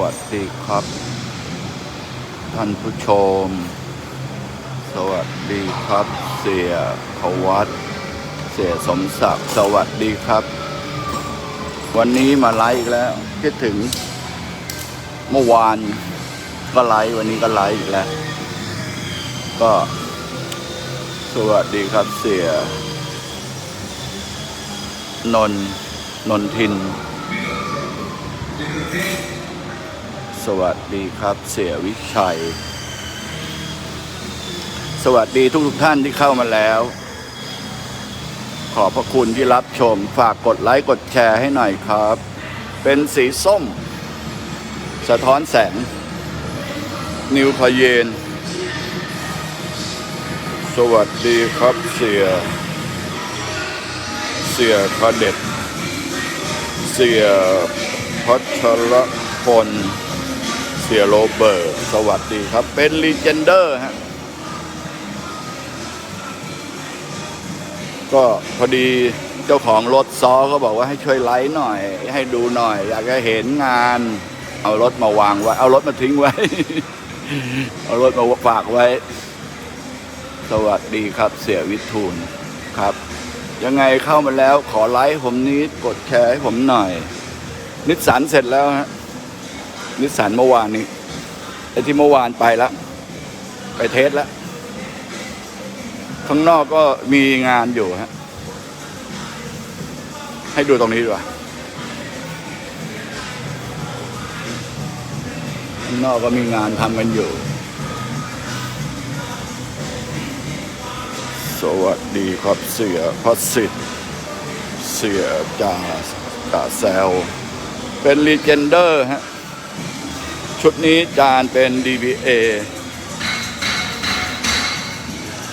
วัสดีครับ ท่านผู้ชม สวัสดีครับ เสียพวัตเสียสมศักดิ์สวัสดีครับ วันนี้มาไลฟ์อีกแล้วคิดถึง เมื่อวานก็ไลฟ์วันนี้ก็ไลฟ์อีกแล้ว ก็ สวัสดีครับเสียนนนนทิน สวัสดีครับเสียวิชัย สวัสดีทุกทุกท่านที่เข้ามาแล้ว ขอบพระคุณที่รับชม ฝากกดไลค์กดแชร์ให้หน่อยครับ เป็นสีส้ม สะท้อนแสง นิวพเยน สวัสดีครับเสีย เสียคเด็ดเสียพัชรพล เสียโรเบิร์ตสวัสดีครับ เป็นรีเจนเดอร์ฮะ ก็พอดีเจ้าของรถซอก็บอกว่าให้ช่วยไลฟ์หน่อย ให้ดูหน่อย อยากจะเห็นงาน เอารถมาวางไว้ เอารถมาทิ้งไว้ เอารถมาฝากไว้ สวัสดีครับ เสียวิทูลครับ ยังไงเข้ามาแล้วขอไลค์ผมนี้กดแชร์ให้ผมหน่อย นิสสันเสร็จแล้วฮะ นิสสันเมื่อวานนี้ไอ้ที่เมื่อวานไปแล้ว ไปเทสแล้วข้างนอกก็มีงานอยู่ฮะ ให้ดูตรงนี้ดีกว่าข้างนอกก็มีงานทำกันอยู่ สวัสดีครับเสียพัสสิทธิ์เสียจ่าจ่าแซว เป็นรีเจนเดอร์ฮะ ชุดนี้จานเป็น DBA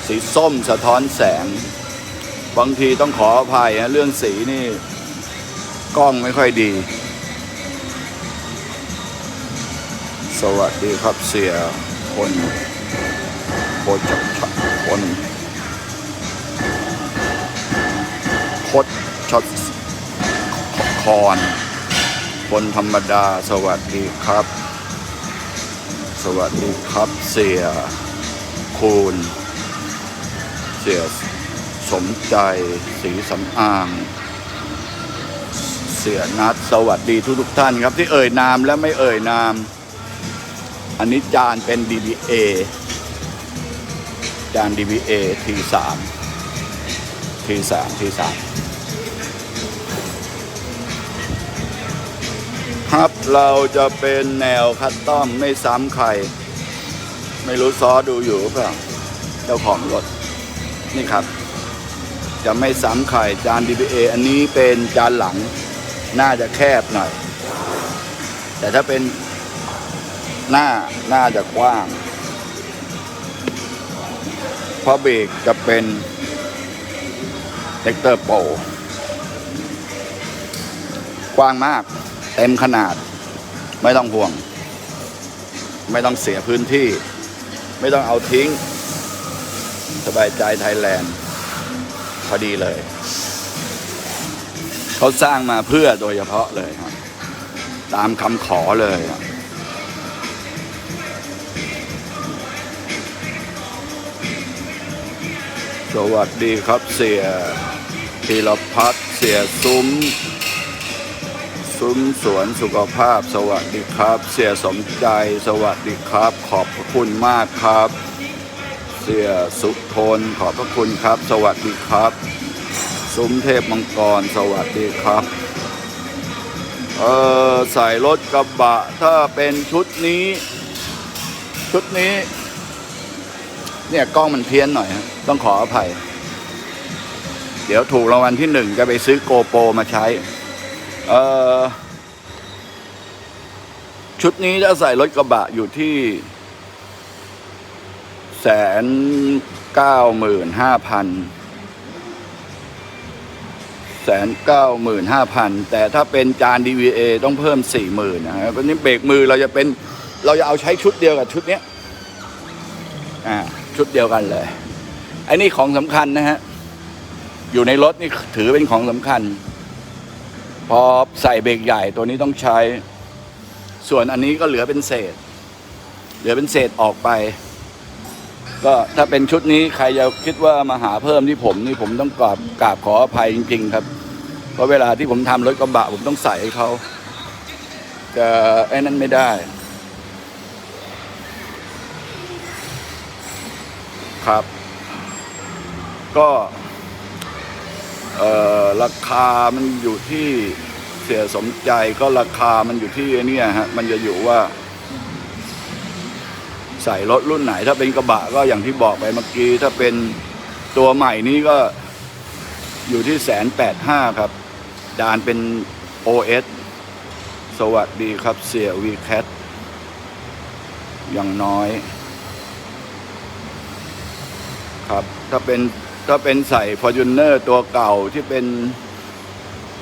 สีส้มสะท้อนแสง บางทีต้องขออภัยฮะเรื่องสีนี่ กล้องไม่ค่อยดี สวัสดีครับเสียคนโคจักรคนโคดช็อตคอนคนธรรมดาสวัสดีครับ สวัสดีครับเสียคูณเสียสมใจสีสำอางเสียนัดสวัสดีทุกทุกท่านครับที่เอ่ยนามและไม่เอ่ยนาม อันนี้จานเป็น DBA จาน DBA T3 T3 T3 ครับ เราจะเป็นแนวคัสตอมไม่ซ้ำใคร ไม่รู้ซอดูอยู่หรือเปล่าเจ้าของรถ นี่ครับ จะไม่ซ้ำใครจาน DBA อันนี้เป็นจานหลัง น่าจะแคบหน่อย แต่ถ้าเป็นหน้าน่าจะกว้างเพราะเบรกจะเป็นเ e กเตอร์โปรกว้างมาก เต็มขนาด ไม่ต้องห่วง ไม่ต้องเสียพื้นที่ ไม่ต้องเอาทิ้ง สบายใจไทยแลนด์พอดีเลย เขาสร้างมาเพื่อโดยเฉพาะเลยครับ ตามคำขอเลยครับสวัสดีครับเสียธีรพัฒน์เสียซุ้ม ซุ้มสวนสุขภาพ สวัสดีครับ เสียสมใจสวัสดีครับ ขอบพระคุณมากครับ เสียสุทนขอบพระคุณครับ สวัสดีครับ ซุ้มเทพมังกรสวัสดีครับเออใส่รถกระบะถ้าเป็นชุดนี้ ชุดนี้ เนี่ยกล้องมันเพี้ยนหน่อยฮะต้องขออภัย เดี๋ยวถูกรางวัลที่หนึ่งจะไปซื้อโกโปรมาใช้ เออชุดนี้ถ้าใส่รถกระบะอยู่ที่แสนเก้าหมื่นห้าพันแสนเก้าหมื่นห้าพันแต่ถ้าเป็นจาน DVA ต้องเพิ่มสี่หมื่นนะฮะวันนี้เบรกมือเราจะเป็นเราจะเอาใช้ชุดเดียวกับชุดเนี้ยอ่าชุดเดียวกันเลยไอ้นี่ของสำคัญนะฮะ อยู่ในรถนี่ถือเป็นของสำคัญ พอใส่เบรกใหญ่ตัวนี้ต้องใช้ ส่วนอันนี้ก็เหลือเป็นเศษ เหลือเป็นเศษออกไป ก็ถ้าเป็นชุดนี้ใครจะคิดว่ามาหาเพิ่มที่ผมนี่ผมต้องกราบกราบขออภัยจริง ๆ ครับ เพราะเวลาที่ผมทำรถกระบะผมต้องใส่ให้เขาจะไอ้นั้นไม่ได้ ครับ ก็ ราคามันอยู่ที่เสียสมใจก็ราคามันอยู่ที่เนี่ยฮะมันจะอยู่ว่า ใส่รถรุ่นไหน ถ้าเป็นกระบะก็อย่างที่บอกไปเมื่อกี้ ถ้าเป็นตัวใหม่นี้ก็อยู่ที่แสนแปดห้าครับ ดานเป็น OS สวัสดีครับเสียวีแคทอย่างน้อย ครับ ถ้าเป็น ถ้าเป็นใส่ฟอร์จูเนอร์ตัวเก่าที่เป็น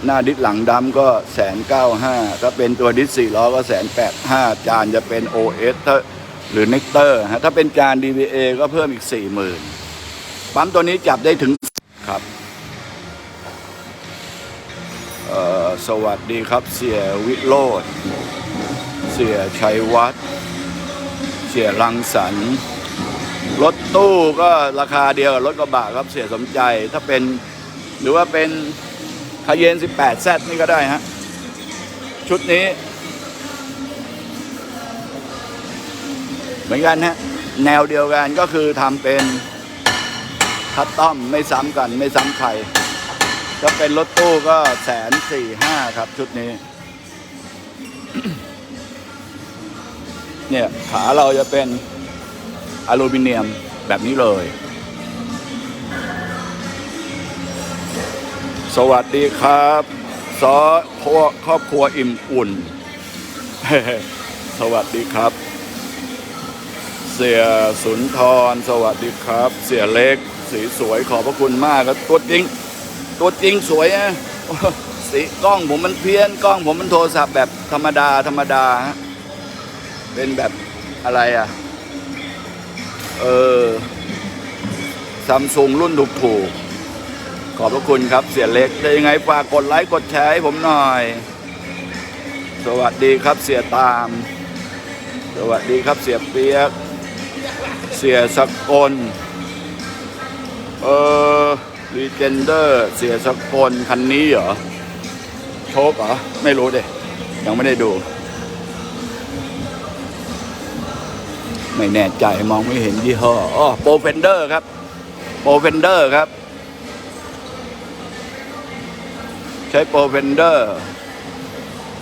หน้าดิสหลังดำก็แสนเก้าห้าถ้าเป็นตัวดิสสี่ล้อก็แสนแปดห้าจานจะเป็น OS ถ้าหรือเนกเตอร์ฮะถ้าเป็นจาน DVA ก็เพิ่มอีกสี่หมื่นปั๊มตัวนี้จับได้ถึงครับสวัสดีครับเสียวิโรธเสียชัยวัฒน์เสียรังสรรค์ รถตู้ก็ราคาเดียวกับรถกระบะครับเสียสมใจถ้าเป็นหรือว่าเป็นคาเยน 18 แซนี่ก็ได้ฮะ ชุดนี้ เหมือนกันฮะ แนวเดียวกันก็คือทำเป็นคัสตอมไม่ซ้ำกันไม่ซ้ำใครถ้าเป็นรถตู้ก็แสนสี่ห้าครับชุดนี้ เนี่ย ขาเราจะเป็น อลูมิเนียมแบบนี้เลย สวัสดีครับซอพวกครอบครัวอิ่มอุ่น สวัสดีครับ เสียสุนทร สวัสดีครับ เสียเล็ก สีสวยขอบพระคุณมากครับตัวจริง ตัวจริงสวยนะสีกล้องผมมันเพี้ยนกล้องผมมันโทรศัพท์แบบธรรมดาธรรมดา เป็นแบบอะไรอะ เออซัมซุงรุ่นถูกถูกๆขอบพระคุณครับเสียเล็กได้ยังไงฝากกดไลค์กดแชร์ให้ผมหน่อย สวัสดีครับเสียตาม สวัสดีครับเสียเปียก เสียสกลเออรีเจนเดอร์เสียสกลคันนี้เหรอโชคเหรอ ไม่รู้เด้ยังไม่ได้ดู ไม่แน่ใจมองไม่เห็นยี่ห้ออ๋อโปรเฟนเดอร์ครับโปรเฟนเดอร์ครับ ใช้โปรเฟนเดอร์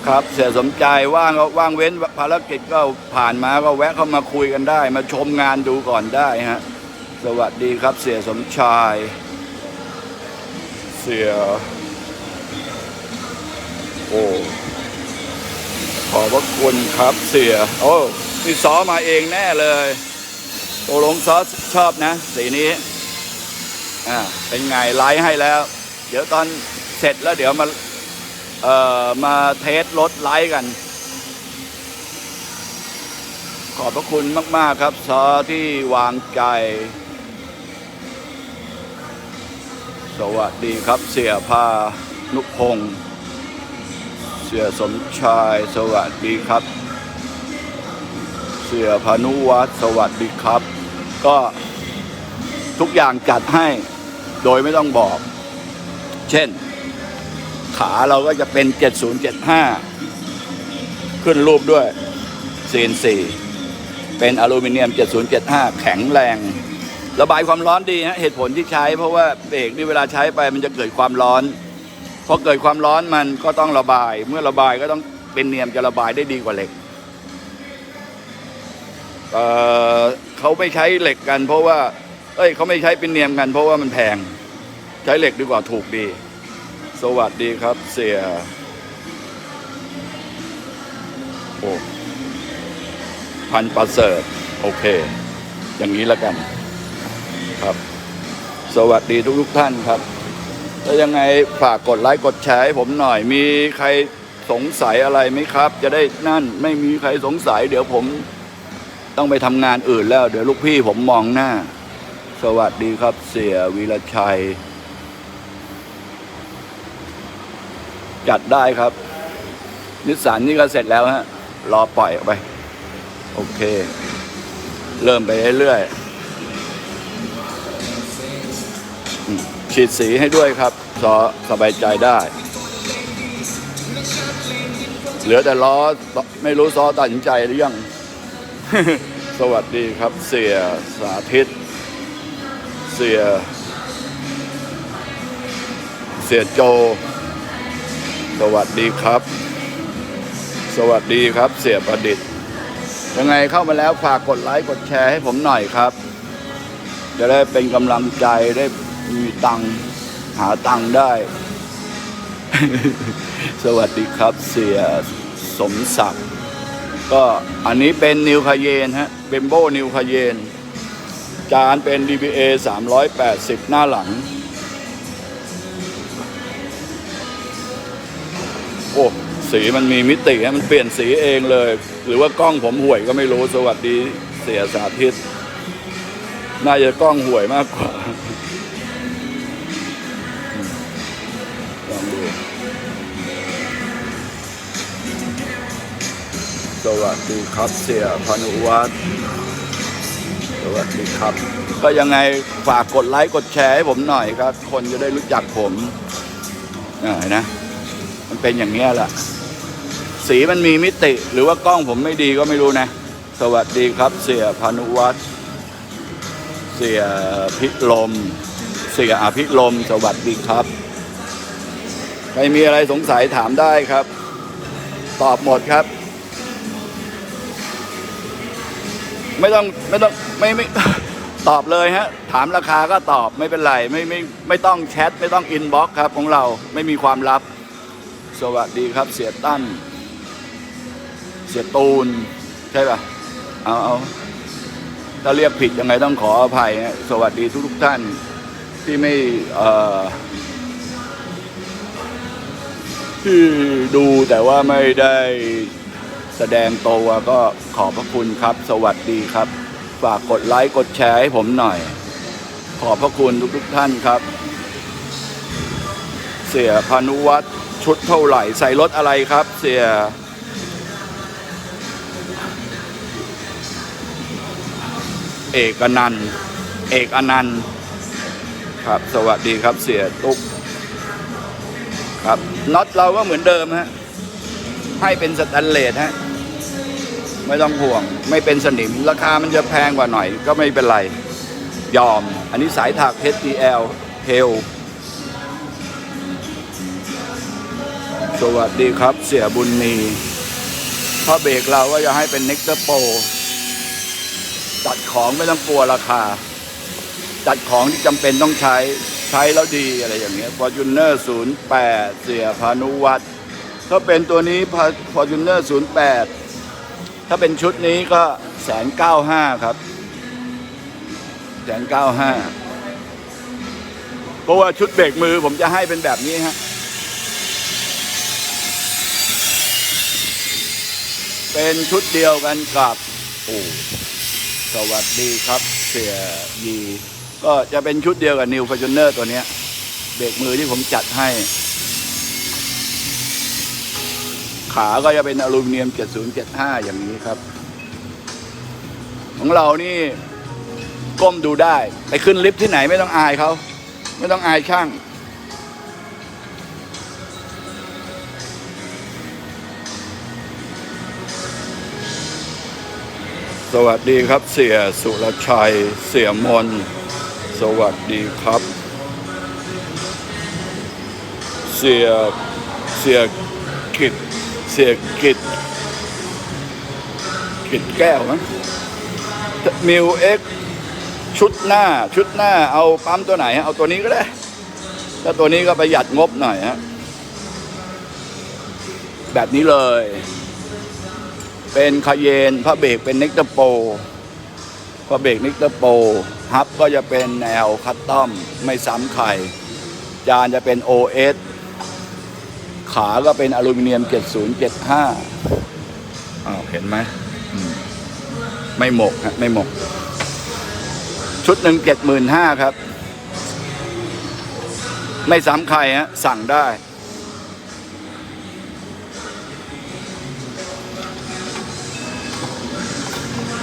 ครับเสียสมใจว่างก็ว่างเว้นภารกิจก็ผ่านมาก็แวะเข้ามาคุยกันได้ มาชมงานดูก่อนได้ฮะ สวัสดีครับเสียสมชาย เสีย โอ้ ขอบพระคุณครับเสีย โอ้ นี่ซอมาเองแน่เลยโตลงซอชอบนะ สีนี้ อ่า เป็นไงไลฟ์ให้แล้ว เดี๋ยวตอนเสร็จแล้วเดี๋ยวมา เอ่อ มาเทสรถไลฟ์กัน ขอบพระคุณมาก ๆ ครับ ซอที่วางใจ สวัสดีครับเสียพานุพงศ์เสียสมชาย สวัสดีครับ เสียพานุวัฒน์สวัสดีครับ ก็ทุกอย่างจัดให้โดยไม่ต้องบอก เช่น ขาเราก็จะเป็น 7075 ขึ้นรูปด้วย CNC เป็นอลูมิเนียม 7075 แข็งแรง ระบายความร้อนดีฮะเหตุผลที่ใช้ เพราะว่าเบรกนี่เวลาใช้ไปมันจะเกิดความร้อนพอเกิดความร้อนมันก็ต้องระบาย เมื่อระบายก็ต้องเป็นเนียมจะระบายได้ดีกว่าเหล็ก เอ่อเขาไม่ใช้เหล็กกัน เพราะว่า เอ้ยเขาไม่ใช้เป็นเนียมกัน เพราะว่ามันแพง ใช้เหล็กดีกว่าถูกดี สวัสดีครับ เสียโอ้พันประเสริฐโอเค อย่างนี้แล้วกันครับ สวัสดีทุกทุกท่านครับแล้วยังไงฝากกดไลค์กดแชร์ให้ผมหน่อยมีใครสงสัยอะไรไหมครับ จะได้นั่นไม่มีใครสงสัย เดี๋ยวผม ต้องไปทำงานอื่นแล้ว เดี๋ยวลูกพี่ผมมองหน้า สวัสดีครับเสียวีรชัย จัดได้ครับ นิสสันนี่ก็เสร็จแล้วฮะ รอปล่อยออกไป โอเค เริ่มไปเรื่อยๆฉีดสีให้ด้วยครับซอสบายใจได้ เหลือแต่ล้อไม่รู้ซอตัดสินใจหรือยัง สวัสดีครับเสียสาธิต เสีย เสียโจ สวัสดีครับ สวัสดีครับเสียประดิษฐ์ ยังไงเข้ามาแล้วฝากกดไลค์กดแชร์ให้ผมหน่อยครับ จะได้เป็นกำลังใจได้มีตังหาตังได้ สวัสดีครับเสียสมศักดิ์ ก็อันนี้เป็นนิวคาเยนฮะเบมโบนิวคาเยน จานเป็น DBA 380 หน้าหลัง โอ้สีมันมีมิติฮะมันเปลี่ยนสีเองเลย หรือว่ากล้องผมห่วยก็ไม่รู้สวัสดีเสียสาธิต น่าจะกล้องห่วยมากกว่า สวัสดีครับเสียพานุวัฒน์สวัสดีครับ ก็ยังไงฝากกดไลค์กดแชร์ให้ผมหน่อยครับ คนจะได้รู้จักผมอ่าเห็นนะ มันเป็นอย่างนี้ยแหละสีมันมีมิติ หรือว่ากล้องผมไม่ดีก็ไม่รู้นะ สวัสดีครับเสียพานุวัฒน์เสียพิลม เสียอภิลม สวัสดีครับ ใครมีอะไรสงสัยถามได้ครับ ตอบหมดครับ ไม่ต้องไม่ต้องไม่ไม่ตอบเลยฮะถามราคาก็ตอบไม่เป็นไรไม่ไม่ไม่ต้องแชทไม่ต้องอินบ็อกครับของเราไม่มีความลับ สวัสดีครับเสียตั้น เสียตูน ใช่ป่ะเอาเอาถ้าเรียกผิดยังไงต้องขออภัยฮะสวัสดีทุกทุกท่านที่ไม่เอ่อที่ดูแต่ว่าไม่ได้ แสดงตัวก็ขอบพระคุณครับ สวัสดีครับ ฝากกดไลค์กดแชร์ให้ผมหน่อย ขอบพระคุณทุกทุกๆท่านครับ เสียพานุวัฒน์ชุดเท่าไหร่ใส่รถอะไรครับ เสียเอกอนันต์เอกอนันต์ครับ สวัสดีครับเสียตุ๊กครับน็อตเราก็เหมือนเดิมฮะให้เป็นสแตนเลสฮะ ไม่ต้องห่วง ไม่เป็นสนิม ราคามันจะแพงกว่าหน่อย ก็ไม่เป็นไร ยอม อันนี้สายถัก HDL เทลสวัสดีครับเสียบุญมีพระเบรกเราก็จะให้เป็นเน็กเตอร์โปจัดของไม่ต้องกลัวราคาจัดของที่จำเป็นต้องใช้ใช้แล้วดีอะไรอย่างเงี้ย Fortuner 08เสียพานุวัฒน์ถ้าเป็นตัวนี้ Fortuner 08 ถ้าเป็นชุดนี้ก็แสนเก้าห้าครับแสนเก้าห้าเพราะว่าชุดเบรกมือผมจะให้เป็นแบบนี้ฮะเป็นชุดเดียวกันกับโอ้สวัสดีครับเสียยีก็จะเป็นชุดเดียวกับ New Fortuner ตัวเนี้ยเบรกมือที่ผมจัดให้ ขาก็จะเป็นอลูมิเนียม 7075 อย่างนี้ครับ ของเรานี่ก้มดูได้ ไปขึ้นลิฟต์ที่ไหนไม่ต้องอายเขา ไม่ต้องอายช่าง สวัสดีครับเสียสุรชัย เสียมน สวัสดีครับ เสียเสียกิจ เสียกิจกิจแก้วมั้งมิวเอ็กชุดหน้าชุดหน้าเอาปั๊มตัวไหนฮะเอาตัวนี้ก็ได้ ถ้าตัวนี้ก็ประหยัดงบหน่อยฮะแบบนี้เลย เป็นคาเยนพระเบรกเป็นเน็กเตอร์โปพระเบรกเน็กเตอร์โปฮับก็จะเป็นแนวคัตตอมไม่ซ้ำใครจานจะเป็น OS ขาก็เป็นอลูมิเนียม 7075อ้าวเห็นไหมไม่หมกฮะไม่หมก ชุดหนึ่งเจ็ดหมื่นห้าครับ ไม่ซ้ำใครฮะสั่งได้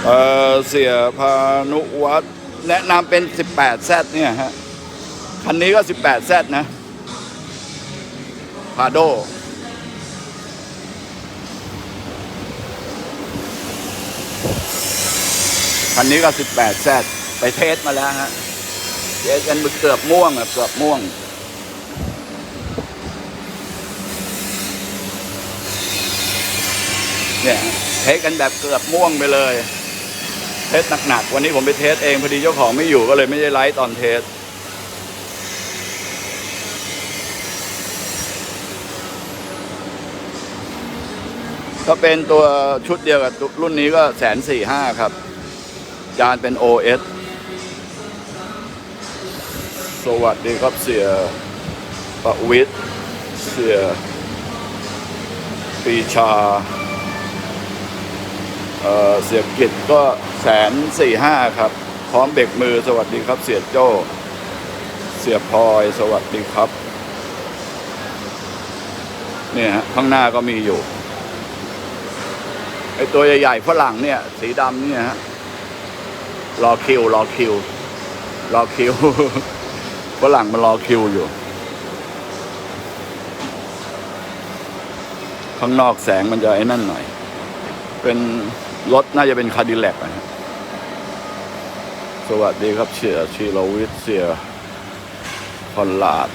เออเสียพานุวัฒน์แนะนำเป็น 18 แซดเนี่ยฮะ คันนี้ก็ 18 แซดนะ พาโดคันนี้ก็ 18แซดไปเทสมาแล้วฮะเทสกันเกือบม่วงอะเกือบม่วง เนี่ยเทสกันแบบเกือบม่วงไปเลย เทสหนักๆ วันนี้ผมไปเทสเอง พอดีเจ้าของไม่อยู่ก็เลยไม่ได้ไลฟ์ตอนเทส ก็เป็นตัวชุดเดียวกับรุ่นนี้ก็แสนสี่ห้าครับ จานเป็น OS สวัสดีครับเสียประวิทย์เสียปีชาเอ่อเสียกิจก็แสนสี่ห้าครับ พร้อมเบรกมือสวัสดีครับเสียโจ้ เสียพลอยสวัสดีครับ เนี่ยฮะข้างหน้าก็มีอยู่ ไอตัวใหญ่ๆฝรั่งเนี่ย สีดำเนี่ยฮะรอคิว รอคิว รอคิวฝรั่งมันรอคิวอยู่ ข้างนอกแสงมันจะไอ้นั่นหน่อย เป็นรถน่าจะเป็นคาดิแลกนะฮะสวัสดีครับเสียชีรวิทย์เสียพอลลาด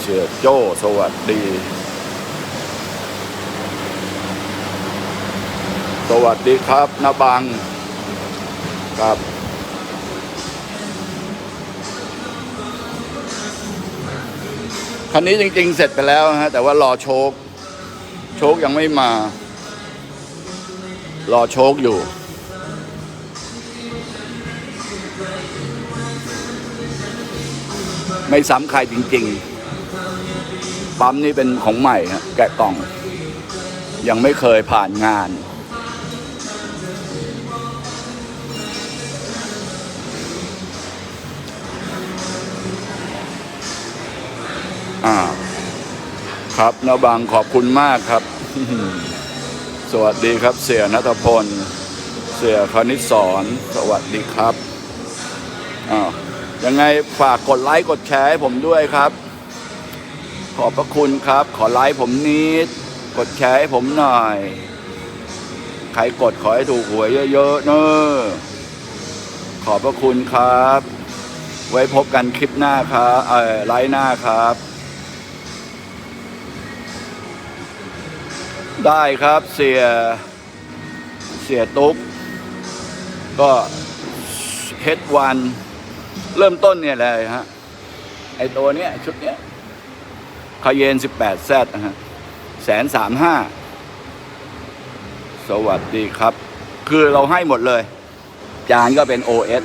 เสียโจ้สวัสดี สวัสดีครับนาบังครับคันนี้จริง ๆ เสร็จไปแล้วฮะแต่ว่ารอโชค โชคยังไม่มา รอโชคอยู่ไม่ซ้ำใครจริง ๆ ปั๊มนี่เป็นของใหม่ฮะแกะกล่อง ยังไม่เคยผ่านงาน อ่า ครับนาบังขอบคุณมากครับ สวัสดีครับ เสียนัทพล เสียคณิตสอน สวัสดีครับอ้าวยังไงฝากกดไลค์กดแชร์ให้ผมด้วยครับ ขอบพระคุณครับ ขอไลค์ผมนิด กดแชร์ให้ผมหน่อย ใครกดขอให้ถูกหวยเยอะๆเนอะขอบพระคุณครับ ไว้พบกันคลิปหน้าครับ เออไลฟ์หน้าครับ ได้ครับเสียเสียตุ๊กก็เฮดวันเริ่มต้นเนี่ยเลยฮะ ไอตัวเนี้ยชุดเนี้ยคาเยน 18 แซดนะฮะแสนสามห้าสวัสดีครับ คือเราให้หมดเลย จานก็เป็น OS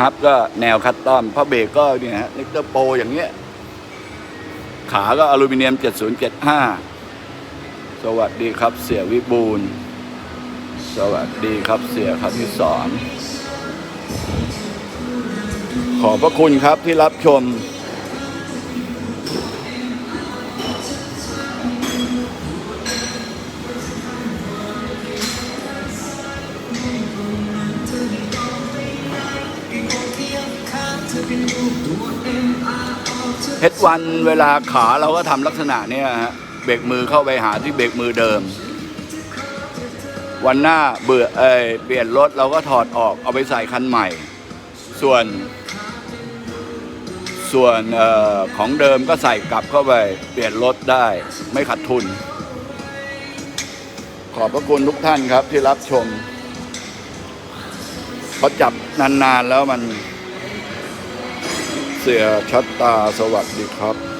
ฮับก็แนวคัตตอมพระเบรกก็เนี่ยฮะนิกเตอร์โปอย่างเงี้ย ขาก็อลูมิเนียม 7075 สวัสดีครับเสียวิบูลสวัสดีครับเสียคำที่สอนขอบพระคุณครับที่รับชมเฮดวันเวลาขาเราก็ทำลักษณะเนี้ยฮะ เบรกมือเข้าไปหาที่เบรกมือเดิม วันหน้าเบื่อเอเปลี่ยนรถเราก็ถอดออกเอาไปใส่คันใหม่ ส่วน ส่วนออของเดิมก็ใส่กลับเข้าไปเปลี่ยนรถได้ไม่ขาดทุน ขอบพระคุณทุกท่านครับที่รับชมเพราะจับนานๆแล้วมันเสียชัดตาสวัสดีครับ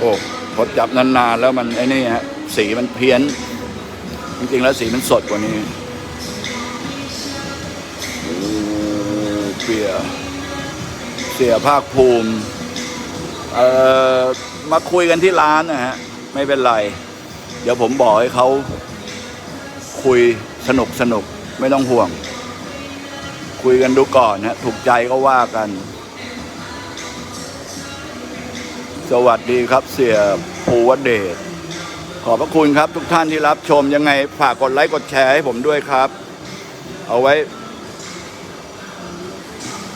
โอ้พอจับนานๆแล้วมันไอ้นี่ฮะสีมันเพี้ยน จริงๆแล้วสีมันสดกว่านี้เสียเสียภาคภูมิเอ่อมาคุยกันที่ร้านนะฮะ ไม่เป็นไร เดี๋ยวผมบอกให้เขาคุยสนุกสนุกไม่ต้องห่วง คุยกันดูก่อนฮะ ถูกใจก็ว่ากัน สวัสดีครับเสียภูวเดชขอบพระคุณครับทุกท่านที่รับชมยังไงฝากกดไลค์กดแชร์ให้ผมด้วยครับ เอาไว้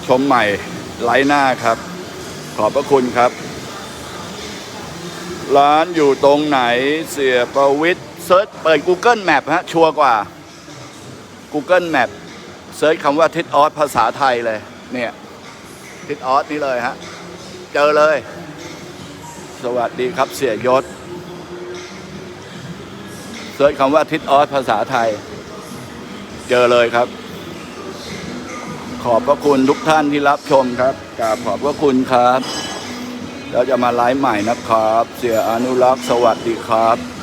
ชมใหม่ไลค์หน้าครับ ขอบพระคุณครับ ร้านอยู่ตรงไหนเสียประวิทย์เซิร์ชเปิด Google Map ฮะ ชัวร์กว่า Google Map เซิร์ชคำว่าทิศออสภาษาไทยเลย เนี่ยทิศออสนี่เลยฮะ เจอเลย สวัสดีครับเสียยศเสิร์ชคำว่าทิศออสภาษาไทย เจอเลยครับ ขอบพระคุณทุกท่านที่รับชมครับกราบขอบพระคุณครับ แล้วจะมาไลฟ์ใหม่นะครับ เสียอนุรักษ์สวัสดีครับ